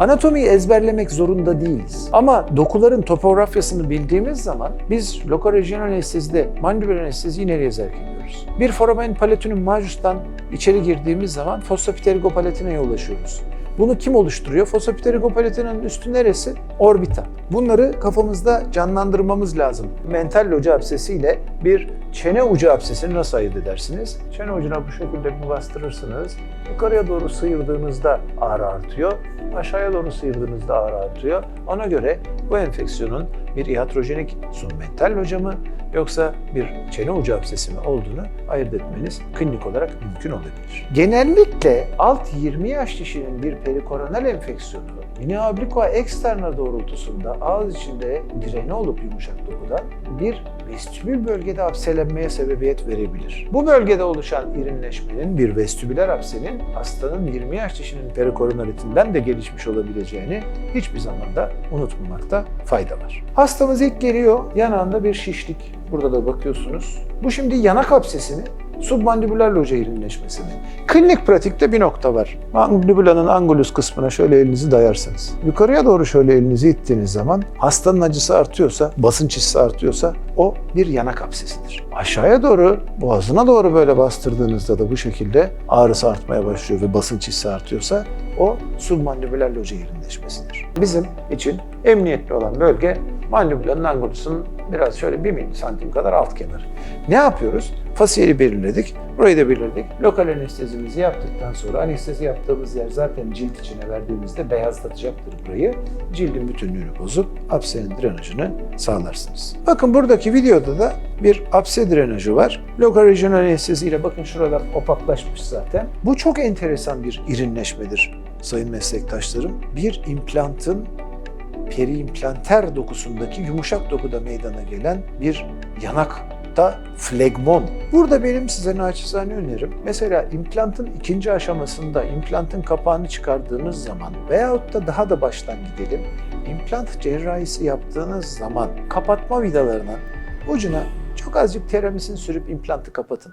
Anatomiyi ezberlemek zorunda değiliz. Ama dokuların topografyasını bildiğimiz zaman biz lokoregional anestezide mandibüler anesteziyi nereye zerk ediyoruz? Bir foramen palatinum majus'tan içeri girdiğimiz zaman fossopterygopalatina'a ulaşıyoruz. Bunu kim oluşturuyor? Fossopterygopalatina'nın üstü neresi? Orbita. Bunları kafamızda canlandırmamız lazım. Mental loca absesiyle bir çene ucu absesini nasıl ayırt edersiniz? Çene ucuna bu şekilde bir bastırırsınız. Yukarıya doğru sıyırdığınızda ağrı artıyor. Aşağıya doğru sıyırdığınızda ağrı artıyor. Ona göre bu enfeksiyonun bir iatrojenik submental loca mı yoksa bir çene ucu absesi mi olduğunu ayırt etmeniz klinik olarak mümkün olabilir. Genellikle alt 20 yaş kişinin bir perikoronal enfeksiyonu mini obliqua externa doğrultusunda ağız içinde direne olup yumuşak dokuda bir vestibül bölgede apselenmeye sebebiyet verebilir. Bu bölgede oluşan irinleşmenin bir vestibüler apsenin hastanın 20 yaş kişinin perikoronalitinden de gelişmiş olabileceğini hiçbir zaman da unutmamakta fayda var. Hastamız ilk geliyor, yanağında bir şişlik. Burada da bakıyorsunuz. Bu şimdi yanak absesini submandibüler loja irinleşmesini. Klinik pratikte bir nokta var. Mandibulanın angulus kısmına şöyle elinizi dayarsınız. Yukarıya doğru şöyle elinizi ittiğiniz zaman hastanın acısı artıyorsa, basınç hissi artıyorsa o bir yanak absesidir. Aşağıya doğru, boğazına doğru böyle bastırdığınızda da bu şekilde ağrısı artmaya başlıyor ve basınç hissi artıyorsa o submandibüler loja irinleşmesidir. Bizim için emniyetli olan bölge mandibulanın angulusun biraz şöyle 1 santim kadar alt kenarı. Ne yapıyoruz? Fasiyeli belirledik, burayı da belirledik. Lokal anestezimizi yaptıktan sonra anestezi yaptığımız yer zaten cilt içine verdiğimizde beyazlatacaktır burayı. Cildin bütünlüğünü bozup apsenin drenajını sağlarsınız. Bakın buradaki videoda da bir apse drenajı var. Lokal regional anestezi ile bakın şuralar opaklaşmış zaten. Bu çok enteresan bir irinleşmedir sayın meslektaşlarım. Bir implantın periimplanter dokusundaki yumuşak dokuda meydana gelen bir yanakta flegmon. Burada benim size naçizane önerim, mesela implantın ikinci aşamasında implantın kapağını çıkardığınız zaman veyahut da daha da baştan gidelim, implant cerrahisi yaptığınız zaman kapatma vidalarının ucuna çok azıcık teramisin sürüp implantı kapatın.